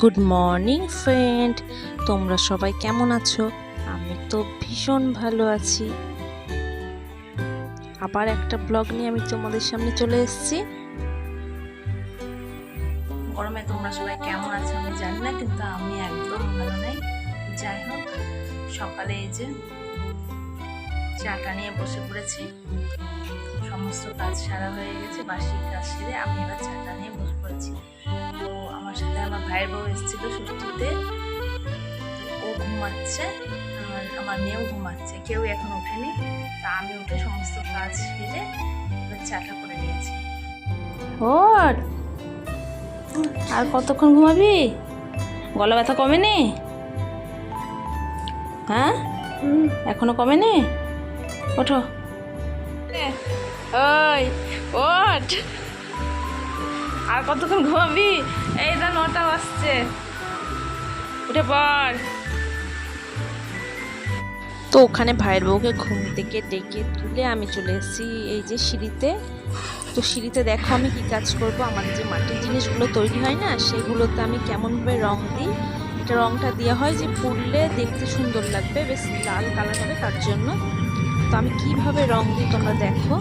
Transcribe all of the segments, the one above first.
Good morning friend তোমরা সবাই কেমন আছো? আমি তো ভীষণ ভালো আছি। আবার একটা ব্লগ নিয়ে আমি তোমাদের সামনে চলে এসেছি। গরমে তোমরা সবাই কেমন আছো আমি জানি না, কিন্তু আমি একদম ভালো নাই। যাই হোক, সকালে এই যে চাটা নিয়ে বসে পড়েছি। সমস্ত কাজ সারা হয়ে গেছে, বাসি কাজ সেরে আমি এবার চাটা নিয়ে বসে পড়েছি। ভাইয়ের বউ এসেছিল ষষ্ঠীতে। ও ঘুমাচ্ছে আমার মেয়েও ঘুমাচ্ছে। কেউ এখন ওঠেনি, তা আমি উঠে সমস্ত কাজ এবার চাটা করে নিয়েছি। আর কতক্ষণ ঘুমাবি? গলা ব্যথা কমেনি? হ্যাঁ? এখনও কমেনি? ওঠো। ওই, ওঠ। আর কতক্ষণ ঘুমাবি? এই দা নটা বাজছে। উঠে পড়। তো ওখানে ভাইয়ের বউকে ঘুম থেকে ডেকে তুলে আমি চলে এসেছি এই যে সিঁড়িতে। তো সিঁড়িতে দেখো আমি কি কাজ করব? আমাদের যে মাটির জিনিসগুলো তৈরি হয় না, সেগুলোতে আমি কেমনভাবে রং দিই? এটা রংটা দেওয়া হয় যে পুড়লে দেখতে সুন্দর লাগবে, বেশ লাল কালার হবে তার জন্য। তো আমি কীভাবে রং দিই তোমরা দেখো।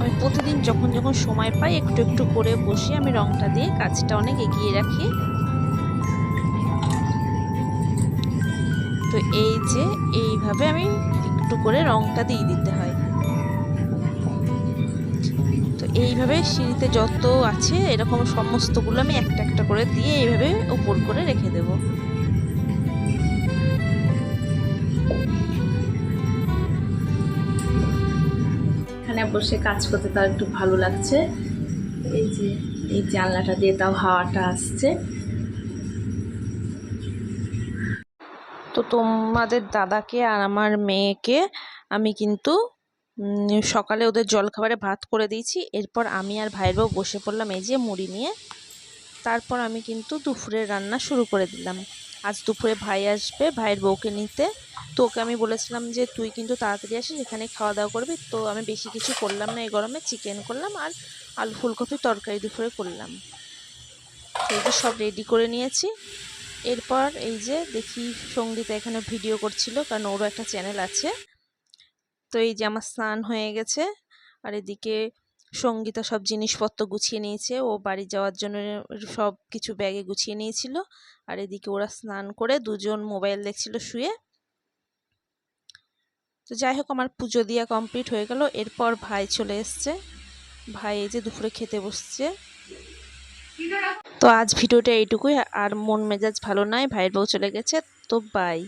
আমি প্রতিদিন যখন যখন সময় পাই, একটু একটু করে বসে আমি রংটা দিয়ে কাজটা অনেক এগিয়ে রাখি। তো এই যে, এইভাবে আমি একটু করে রংটা দিয়ে দিতে হয়। তো এইভাবে সিঁড়িতে যত আছে, এরকম সমস্তগুলো আমি একটা একটা করে দিয়ে এইভাবে উপর করে রেখে দেবো। বসে কাজ করতে তার একটু ভালো লাগছে। এই যে, এই জানলাটা দিয়ে তাও হাওয়াটা আসছে। তো তোমাদের দাদাকে আর আমার মেয়েকে আমি কিন্তু সকালে ওদের জলখাবারে ভাত করে দিয়েছি। এরপর আমি আর ভাইয়ের বউ বসে পড়লাম এই যে মুড়ি নিয়ে। তারপর আমি কিন্তু দুপুরের রান্না শুরু করে দিলাম। আজ দুপুরে ভাই আসবে, ভাইয়ের বউকে নিতে। তো ওকে আমি বলেছিলাম যে তুই কিন্তু তাড়াতাড়ি আসিস, এখানে খাওয়া দাওয়া করবি। তো আমি বেশি কিছু করলাম না এই গরমে চিকেন করলাম আর আলু ফুলকপির তরকারি দুপুরে করলাম। এই যে সব রেডি করে নিয়েছি। এরপর এই যে দেখি সঙ্গীতা এখানে ভিডিও করছিল, কারণ ওরও একটা চ্যানেল আছে। তো এই যে আমার স্নান হয়ে গেছে, আর এদিকে সঙ্গীতা সব জিনিসপত্র গুছিয়ে নিয়েছে, ও বাড়ি যাওয়ার জন্য সব কিছু ব্যাগে গুছিয়ে নিয়েছিল। আর এদিকে ওরা স্নান করে দুজন মোবাইল দেখছিল শুয়ে তো যাই হোক, আমার পুজো দিয়া কমপ্লিট হয়ে গেল। এরপর ভাই চলে এসছে। ভাই এই যে দুপুরে খেতে বসছে। তো আজ ভিডিওটা এইটুকুই, আর মন মেজাজ ভালো নয় ভাইয়ের বউ চলে গেছে। তো বাই